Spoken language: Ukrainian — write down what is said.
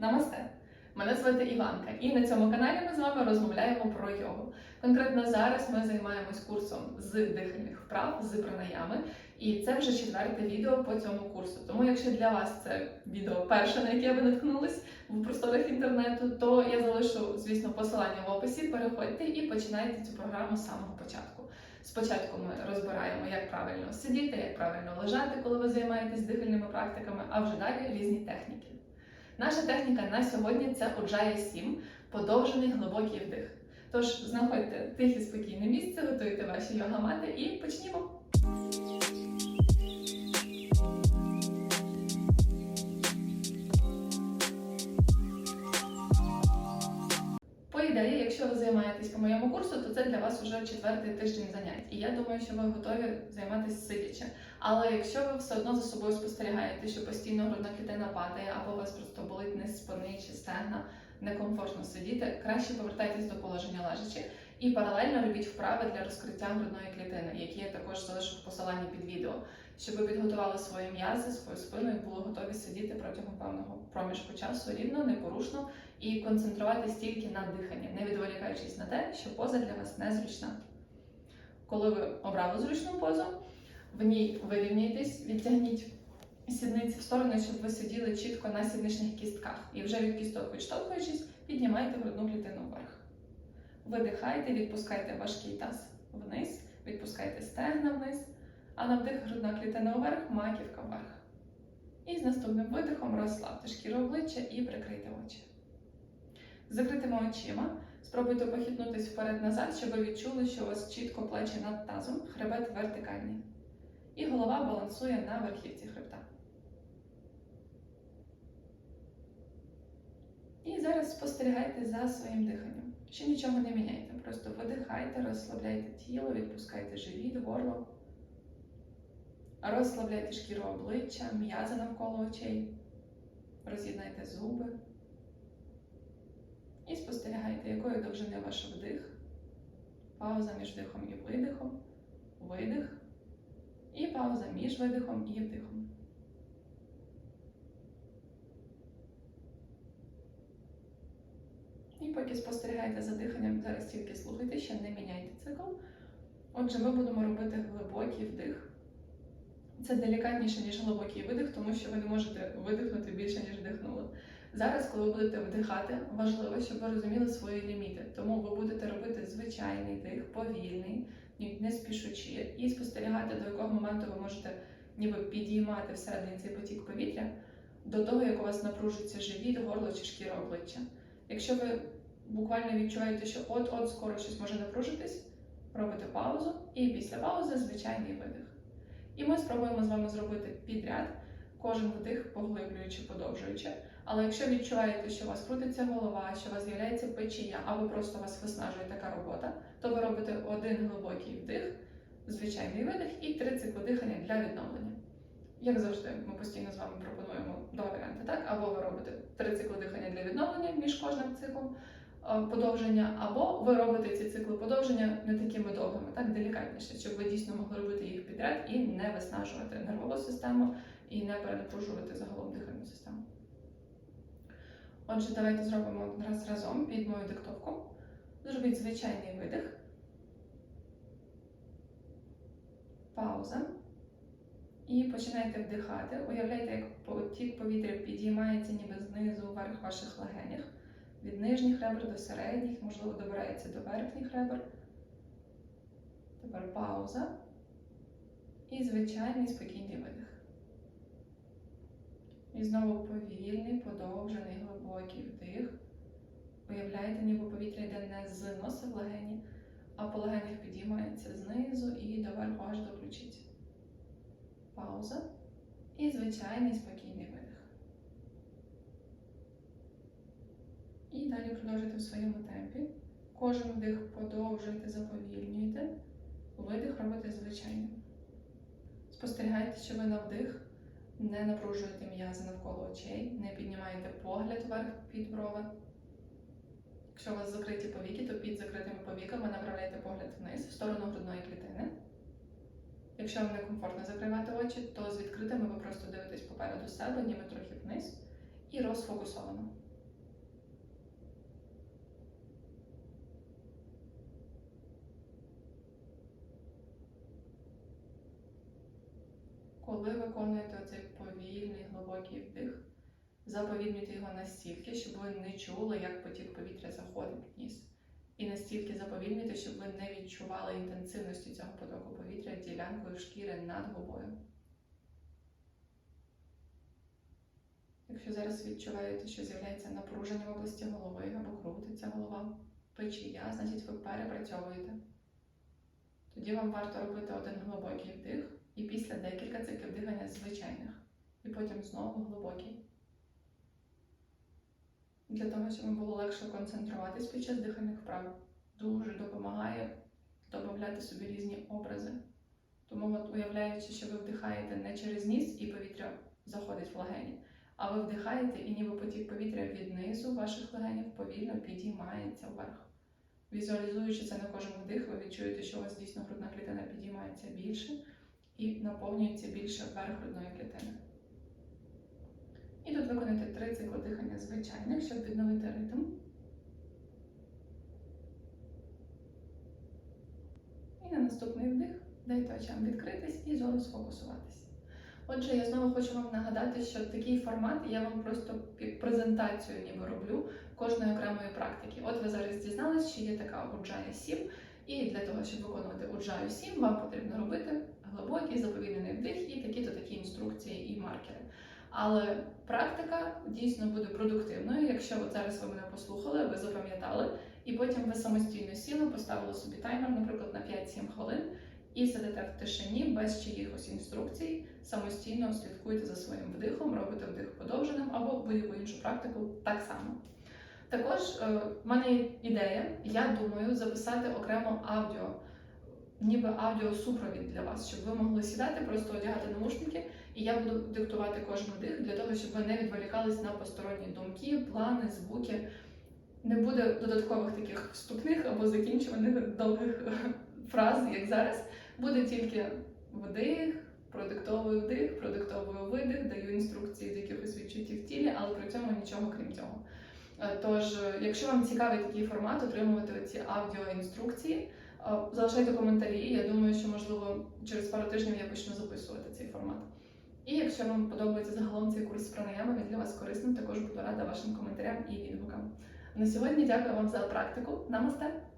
Намасте! Мене звати Іванка, і на цьому каналі ми з вами розмовляємо про йогу. Конкретно зараз ми займаємось курсом з дихальних вправ, з пранаями, і це вже четверте відео по цьому курсу. Тому, якщо для вас це відео перше, на яке ви наткнулись в просторах інтернету, то я залишу, звісно, посилання в описі. Переходьте і починайте цю програму з самого початку. Спочатку ми розбираємо, як правильно сидіти, як правильно лежати, коли ви займаєтесь дихальними практиками, а вже далі різні техніки. Наша техніка на сьогодні це Уджая 7, подовжений глибокий вдих. Тож знаходьте тихе спокійне місце, готуйте ваші йога-мати і почнімо. По ідеї, якщо ви займаєтесь по моєму курсу, то це для вас вже четвертий тиждень занять. І я думаю, що ви готові займатися сидячи. Але якщо ви все одно за собою спостерігаєте, що постійно грудна клітина падає, або у вас просто болить низ спини чи стегна, некомфортно сидіти, краще повертайтесь до положення лежачи і паралельно робіть вправи для розкриття грудної клітини, які я також залишу в посиланні під відео, щоб ви підготували свої м'язи, свою спину і були готові сидіти протягом певного проміжку часу рівно, непорушно і концентруватись тільки на диханні, не відволікаючись на те, що поза для вас незручна. Коли ви обрали зручну позу, в ній вирівняйтесь, відтягніть сідниці в сторони, щоб ви сиділи чітко на сідничних кістках. І вже від кісток відштовхуючись, піднімайте грудну клітину вверх. Видихайте, відпускайте важкий таз вниз, відпускайте стегна вниз, а на вдих грудна клітина вверх, маківка вверх. І з наступним видихом розслабте шкіру обличчя і прикрийте очі. Закритими очима спробуйте похитнутись вперед-назад, щоб ви відчули, що у вас чітко плечі над тазом, хребет вертикальний. І голова балансує на верхівці хребта. І зараз спостерігайте за своїм диханням. Ще нічого не міняйте. Просто видихайте, розслабляйте тіло, відпускайте живіт, горло. Розслабляйте шкіру обличчя, м'язи навколо очей. Роз'єднайте зуби. І спостерігайте, якої довжини ваш вдих. Пауза між вдихом і видихом. Видих. І пауза між видихом і вдихом. І поки спостерігаєте за диханням, зараз тільки слухайте, ще не міняйте цикл. Отже, ми будемо робити глибокий вдих. Це делікатніше, ніж глибокий видих, тому що ви не можете видихнути більше, ніж вдихнули. Зараз, коли ви будете вдихати, важливо, щоб ви розуміли свої ліміти. Тому ви будете робити звичайний дих, повільний, не спішучи, і спостерігати, до якого моменту ви можете ніби підіймати всередині цей потік повітря до того, як у вас напружиться живіт, горло чи шкіра обличчя. Якщо ви буквально відчуваєте, що от-от скоро щось може напружитись, робите паузу і після паузи звичайний видих. І ми спробуємо з вами зробити підряд, кожен вдих поглиблюючи, подовжуючи. Але якщо відчуваєте, що у вас крутиться голова, що у вас з'являється печія, або просто вас виснажує така робота, то ви робите один глибокий вдих, звичайний видих і три цикли дихання для відновлення. Як завжди, ми постійно з вами пропонуємо два варіанти, так? Або ви робите три цикли дихання для відновлення між кожним циклом е, подовження, або ви робите ці цикли подовження не такими довгими, так делікатніше, щоб ви дійсно могли робити їх підряд і не виснажувати нервову систему і не перенапружувати загалом дихальну систему. Отже, давайте зробимо один раз разом під мою диктовку. Зробіть звичайний видих. Пауза. І починайте вдихати. Уявляйте, як потік повітря підіймається ніби знизу вверх ваших легенях. Від нижніх ребер до середніх, можливо, добирається до верхніх ребер. Тепер пауза. І звичайний спокійний. І знову повільний, подовжений, глибокий вдих. Уявляєте, ніби повітря йде не з носа в легені, а по легенях підіймається знизу і доверху аж до ключиці. Пауза. І звичайний спокійний видих. І далі продовжуйте в своєму темпі. Кожен вдих подовжуйте, заповільнюйте. Видих робите звичайним. Спостерігайте, що ви на вдих не напружуєте м'язи навколо очей, не піднімаєте погляд вверх під брови. Якщо у вас закриті повіки, то під закритими повіками направляйте погляд вниз в сторону грудної клітини. Якщо вам некомфортно закривати очі, то з відкритими ви просто дивитесь попереду себе, ніби трохи вниз, і розфокусовано. Коли виконуєте цей повільний глибокий вдих, заповільнюйте його настільки, щоб ви не чули, як потік повітря заходить в ніс. І настільки заповільнюйте, щоб ви не відчували інтенсивності цього потоку повітря ділянкою шкіри над губою. Якщо зараз відчуваєте, що з'являється напруження в області голови або крутиться голова, печія, значить ви перепрацьовуєте. Тоді вам варто робити один глибокий вдих декілька циклів дихання звичайних. І потім знову глибокий. Для того, щоб було легше концентруватись під час дихальних вправ, дуже допомагає додати собі різні образи. Тому, от, уявляючи, що ви вдихаєте не через ніс і повітря заходить в легені, а ви вдихаєте і ніби потік повітря від низу ваших легенів повільно підіймається вверх. Візуалізуючи це на кожен вдих, ви відчуєте, що у вас дійсно грудна клітина підіймається більше і наповнюється більше вверх грудної клітини. І тут виконайте три цикли дихання звичайних, щоб відновити ритм. І на наступний вдих дайте очам відкритись і зору сфокусуватись. Отже, я знову хочу вам нагадати, що такий формат я вам просто презентацію ніби роблю кожної окремої практики. От ви зараз дізнались, що є така Уджая 7, і для того, щоб виконувати Уджаю 7, вам потрібно робити глибокий заповільнений вдих і такі-то такі інструкції і маркери. Але практика дійсно буде продуктивною, якщо от зараз ви мене послухали, ви запам'ятали, і потім ви самостійно сіли, поставили собі таймер, наприклад, на 5-7 хвилин, і сидите в тишині без чиїхось інструкцій, самостійно слідкуєте за своїм вдихом, робите вдих подовженим або будь-яку іншу практику так само. Також е, в мене є ідея, я думаю, записати окремо аудіо, ніби аудіосупровід для вас, щоб ви могли сідати, просто одягати наушники, і я буду диктувати кожен вдих для того, щоб ви не відволікались на посторонні думки, плани, звуки. Не буде додаткових таких вступних або закінчуваних довгих фраз, як зараз. Буде тільки вдих, продиктовую вдих, продиктовую видих, даю інструкції з якихось відчуттів в тілі, але при цьому нічого крім цього. Е, Тож, е, якщо вам цікавий такий формат, отримувати ці аудіоінструкції, залишайте коментарі. Я думаю, що можливо через пару тижнів я почну записувати цей формат. І якщо вам подобається загалом цей курс з пранаями, він для вас корисним, також буду рада вашим коментарям і відгукам. На сьогодні дякую вам за практику. Намасте!